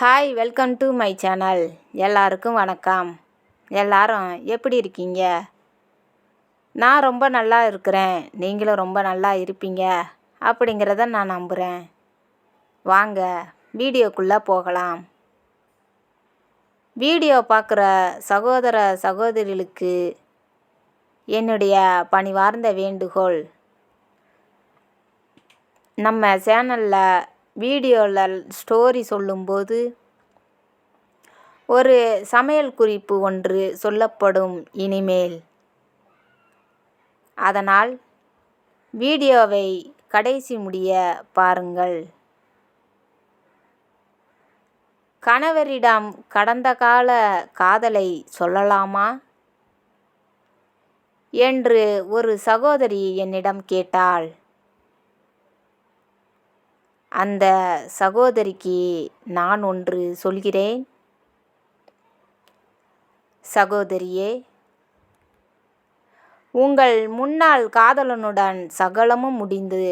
Hi welcome to my channel எல்லாருக்கும் வணக்கம். எல்லாரும் எப்படி இருக்கீங்க? நான் ரொம்ப நல்லா இருக்கிறேன். நீங்களும் ரொம்ப நல்லா இருப்பீங்க அப்படிங்கிறத நான் நம்புகிறேன் வாங்க வீடியோக்குள்ளே போகலாம். வீடியோ பார்க்குற சகோதர சகோதரிகளுக்கு என்னுடைய பணிவார்ந்த வேண்டுகோள். நம்ம சேனலில் வீடியோவில் ஸ்டோரி சொல்லும்போது ஒரு சமையல் குறிப்பு ஒன்று சொல்லப்படும் இனிமேல். அதனால் வீடியோவை கடைசி முடிய பாருங்கள். கணவரிடம் கடந்த கால காதலை சொல்லலாமா? என்று ஒரு சகோதரி என்னிடம் கேட்டாள். அந்த சகோதரிக்கு நான் ஒன்று சொல்கிறேன். சகோதரியே உங்கள் முன்னாள் காதலனுடன் சகலமும் முடிந்து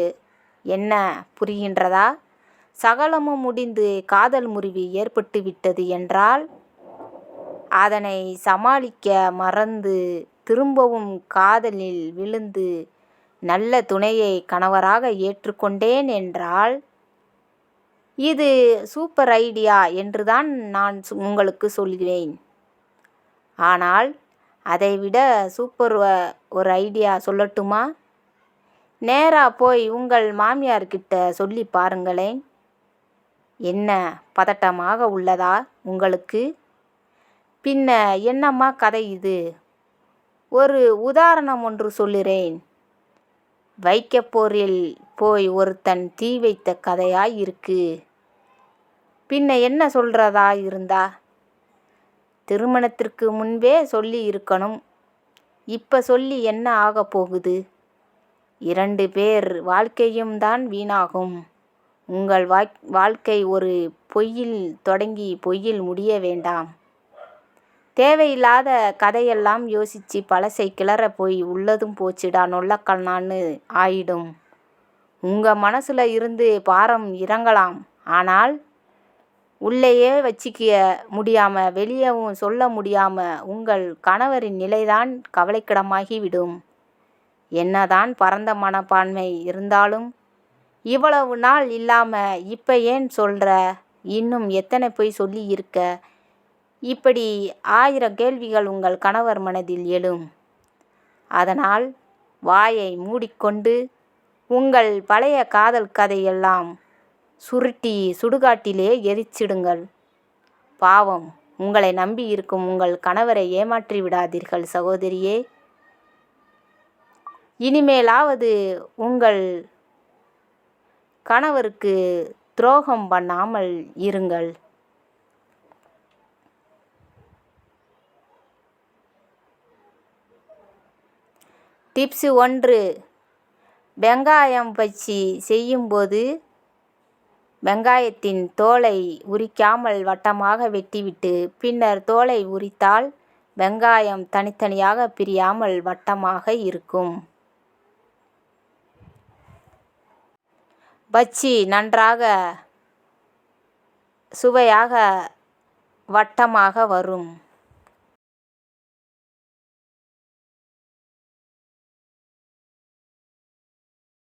என்ன புரிகின்றதா? சகலமும் முடிந்து காதல் முறிவு ஏற்பட்டு விட்டது என்றால் அதனை சமாளிக்க மறந்து திரும்பவும் காதலில் விழுந்து நல்ல துணையை கணவராக ஏற்றுக்கொண்டேன் என்றால் இது சூப்பர் ஐடியா என்றுதான் நான் உங்களுக்கு சொல்கிறேன். ஆனால் அதைவிட சூப்பர் ஒரு ஐடியா சொல்லட்டுமா? நேராக போய் உங்கள் மாமியார்கிட்ட சொல்லி பாருங்களேன். என்ன பதட்டமாக உள்ளதா உங்களுக்கு? பின்ன என்னம்மா கதை இது? ஒரு உதாரணம் ஒன்று சொல்லுறேன். வைக்கப்போரில் போய் ஒருத்தன் தீ வைத்த கதையாய் இருக்குது பின்ன என்ன சொல்கிறதா இருந்தா? திருமணத்திற்கு முன்பே சொல்லி இருக்கணும். இப்போ சொல்லி என்ன ஆக போகுது? இரண்டு பேர் வாழ்க்கையும் தான் வீணாகும். உங்கள் வாழ்க்கை ஒரு பொய்யில் தொடங்கி பொய்யில் முடிய வேண்டாம். தேவையில்லாத கதையெல்லாம் யோசித்து பழசை கிளற போய் உள்ளதும் போச்சுடா நொல்லக்கண்ணான்னு ஆயிடும். உங்கள் மனசில் இருந்து பாரம் இறங்கலாம். ஆனால் உள்ளேயே வச்சிக்க முடியாமல் வெளியவும் சொல்ல முடியாமல் உங்கள் கணவரின் நிலைதான் கவலைக்கிடமாகி விடும் என்னதான் பரந்த மனப்பான்மை இருந்தாலும் இவ்வளவு நாள் இல்லாமல் இப்போ ஏன் சொல்கிற இன்னும் எத்தனை போய் சொல்லி இருக்க? இப்படி ஆயிரம் கேள்விகள் உங்கள் கணவர் மனதில் எழும். அதனால் வாயை மூடிக்கொண்டு உங்கள் பழைய காதல் கதையெல்லாம் சுருட்டி சுடுகாட்டிலே எரிச்சிடுங்கள். பாவம் உங்களை நம்பி இருக்கும் உங்கள் கணவரை ஏமாற்றி விடாதீர்கள் சகோதரியே. இனிமேலாவது உங்கள் கணவருக்கு துரோகம் பண்ணாமல் இருங்கள். டிப்ஸ் ஒன்று வெங்காயம் பச்சி செய்யும்போது வெங்காயத்தின் தோலை உரிக்காமல் வட்டமாக வெட்டிவிட்டு பின்னர் தோலை உரித்தால் வெங்காயம் தனித்தனியாக பிரியாமல் வட்டமாக இருக்கும். பச்சி நன்றாக சுவையாக வட்டமாக வரும்.